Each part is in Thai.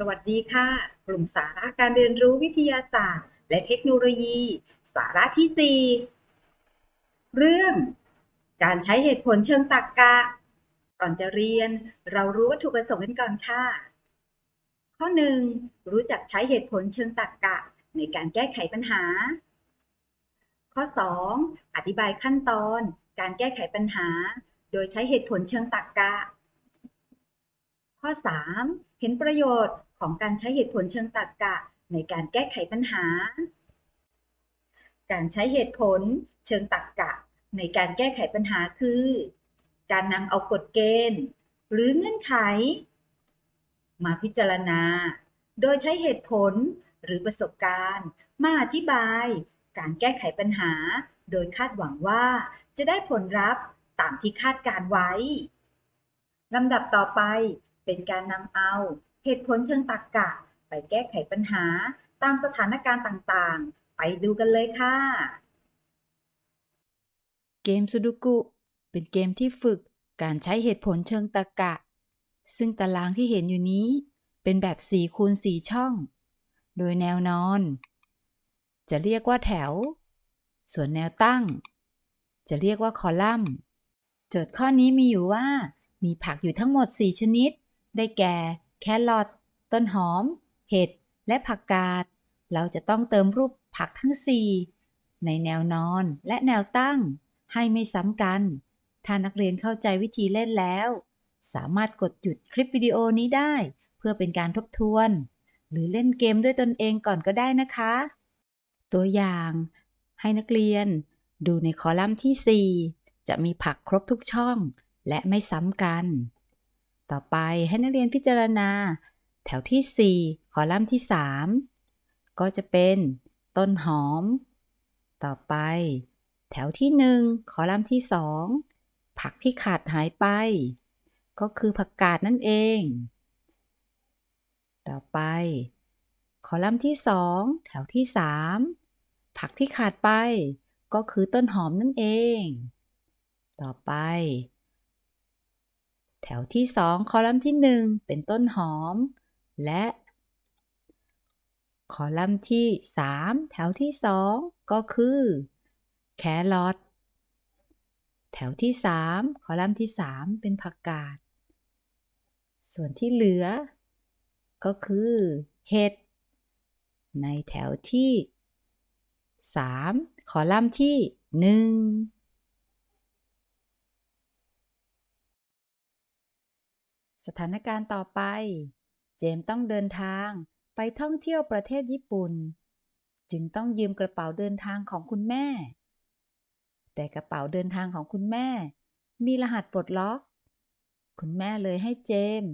สวัสดีค่ะ กลุ่มสาระการเรียนรู้วิทยาศาสตร์ และเทคโนโลยี สาระที่ 4 เรื่อง การใช้เหตุผลเชิงตรรกกะ ก่อนจะเรียน เรารู้วัตถุประสงค์กันก่อนค่ะ ข้อ 1 รู้จักใช้เหตุผลเชิงตรรกกะ ในการแก้ไขปัญหา ข้อ 2 อธิบายขั้นตอน การแก้ไขปัญหา โดยใช้เหตุผลเชิงตรรกกะ ข้อ 3 เห็นประโยชน์ ของการใช้เหตุผลเชิงตรรกะในการแก้ไขปัญหา การใช้เหตุผลเชิงตรรกะ ในการแก้ไขปัญหาคือ การนำเอากฎเกณฑ์ หรือเงื่อนไข มาพิจารณา โดยใช้เหตุผลหรือประสบการณ์ มาอธิบาย การแก้ไขปัญหา โดยคาดหวังว่าจะได้ผลลัพธ์ตามที่คาดการไว้ลำดับต่อไปเป็นการนำเอา เหตุผลเชิงตรรกะ ไปแก้ไขปัญหาตามสถานการณ์ต่างๆ ไปดูกันเลยค่ะ เกมซูดูกุ เป็นเกมที่ฝึกการใช้เหตุผลเชิงตรรกะ ซึ่งตารางที่เห็นอยู่นี้ เป็นแบบ4คูณ4ช่อง โดยแนวนอน จะเรียกว่าแถว ส่วนแนวตั้ง จะเรียกว่าคอลัมน์ โจทย์ข้อนี้มีอยู่ว่า มีผักอยู่ทั้งหมด 4 ชนิด ได้แก่ แครอทต้นหอม เห็ด และผักกาด เราจะต้องเติมรูปผักทั้ง 4 ในแนวนอนและแนวตั้ง ให้ไม่ซ้ำกัน ถ้านักเรียนเข้าใจวิธีเล่นแล้ว สามารถกดหยุดคลิปวิดีโอนี้ได้ เพื่อเป็นการทบทวน หรือเล่นเกมด้วยตนเองก่อนก็ได้นะคะ ตัวอย่างให้นักเรียน ดูในคอลัมน์ที่ 4 จะมีผักครบทุกช่อง และไม่ซ้ำกัน ต่อไปให้นักเรียนพิจารณา แถวที่ 4 คอลัมน์ที่ 3 ก็จะเป็นต้นหอม ต่อไป แถวที่ 1 คอลัมน์ที่ 2 ผักที่ขาดหายไป ก็คือผักกาดนั่นเอง ต่อไป คอลัมน์ที่ 2 แถวที่ 3 ผักที่ขาดไป ก็คือต้นหอมนั่นเอง ต่อไป ถวที่ 2 คอลัมน์ที่ 1 เป็นต้นหอม และ คอลัมน์ที่ 3 แถวที่ 2 ก็คือ แครอทแถวที่ 3 คอลัมน์ที่ 3 เป็นผักกาด ส่วนที่เหลือ ก็คือเห็ด ในแถวที่ 3 คอลัมน์ที่ 1 สถานการณ์ต่อไป เจมส์ต้องเดินทางไปท่องเที่ยวประเทศญี่ปุ่น จึงต้องยืมกระเป๋าเดินทางของคุณแม่ แต่กระเป๋าเดินทางของคุณแม่ มีรหัสปลดล็อก คุณแม่เลยให้เจมส์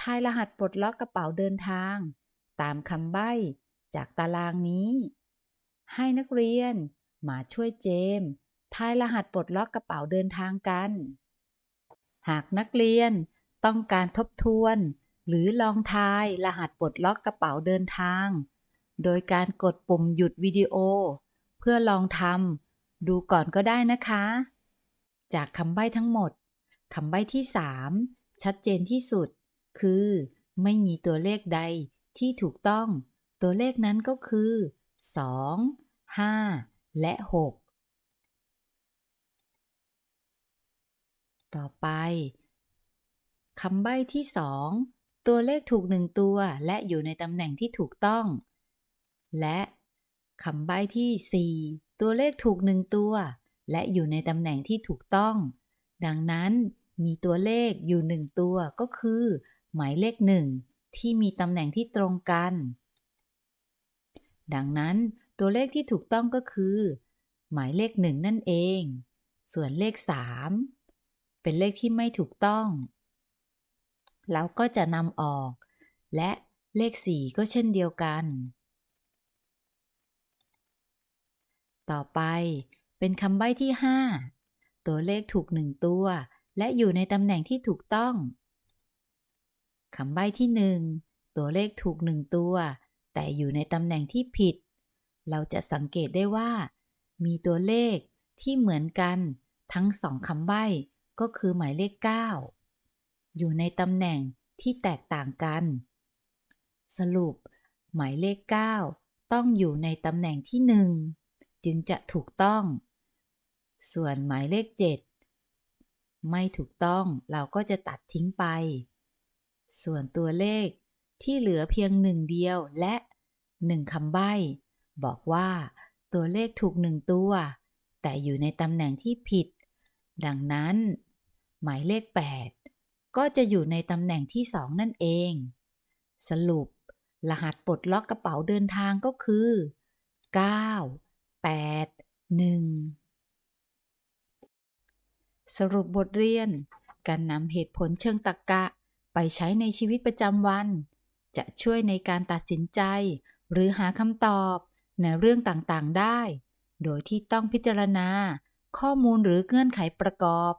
ทายรหัสปลดล็อกกระเป๋าเดินทาง ตามคำใบ้จากตารางนี้ ให้นักเรียนมาช่วยเจมส์ทายรหัสปลดล็อกกระเป๋าเดินทางกัน หากนักเรียน ต้องการทบทวน หรือลองทายรหัสปลดล็อกกระเป๋าเดินทาง โดยการกดปุ่มหยุดวิดีโอ เพื่อลองทำดูก่อนก็ได้นะคะ จากคำใบ้ทั้งหมดคำใบ้ที่ 3 ชัดเจนที่สุด คือ ไม่มีตัวเลขใดที่ถูกต้อง ตัวเลขนั้นก็คือ 2 5 และ 6 ต่อไป คำใบ้ที่ 2 ตัวเลขถูกหนึ่งตัวและอยู่ในตำแหน่งที่ถูกต้อง และคำใบ้ที่ 4 ตัวเลขถูกหนึ่งตัว และอยู่ในตำแหน่งที่ถูกต้อง ดังนั้นมีตัวเลขอยู่หนึ่งตัวก็คือ หมายเลขหนึ่งที่มีตำแหน่งที่ตรงกัน ดังนั้นตัวเลขที่ถูกต้องก็คือ หมายเลขหนึ่งนั่นเอง ส่วนเลข 3 เป็นเลขที่ไม่ถูกต้อง เราก็จะนำออก และเลข 4 ก็เช่นเดียวกัน ต่อไปเป็นคำใบ้ที่ 5 ตัวเลขถูก 1 ตัว และอยู่ในตำแหน่งที่ถูกต้องคำใบ้ที่ 1 ตัวเลขถูก 1 ตัว แต่อยู่ในตำแหน่งที่ผิด เราจะสังเกตได้ว่า มีตัวเลขที่เหมือนกันทั้งสองคำใบ้ก็คือหมายเลข 9 อยู่ในตำแหน่งที่แตกต่างกัน สรุป หมายเลข 9 ต้องอยู่ในตำแหน่งที่ 1 จึงจะถูกต้อง ส่วนหมายเลข 7 ไม่ถูกต้องเราก็จะตัดทิ้งไป ส่วนตัวเลขที่เหลือเพียงหนึ่งเดียวและหนึ่งคำใบ้ บอกว่าตัวเลขถูกหนึ่งตัว แต่อยู่ในตำแหน่งที่ผิด ดังนั้น หมายเลข 8 ก็จะอยู่ในตำแหน่งที่ 2 นั่นเอง สรุป รหัสปลดล็อกกระเป๋าเดินทางก็คือ 9 8 1 สรุปบทเรียน การนำเหตุผลเชิงตรรกะไปใช้ในชีวิตประจำวัน จะช่วยในการตัดสินใจ หรือหาคำตอบในเรื่องต่างๆได้ โดยที่ต้องพิจารณา ข้อมูลหรือเงื่อนไขประกอบ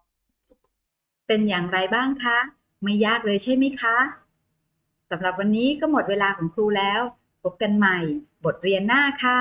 เป็นอย่างไรบ้างคะ ไม่ยากเลยใช่ไหมคะสำหรับวันนี้ก็หมดเวลาของครูแล้ว พบกันใหม่บทเรียนหน้าค่ะ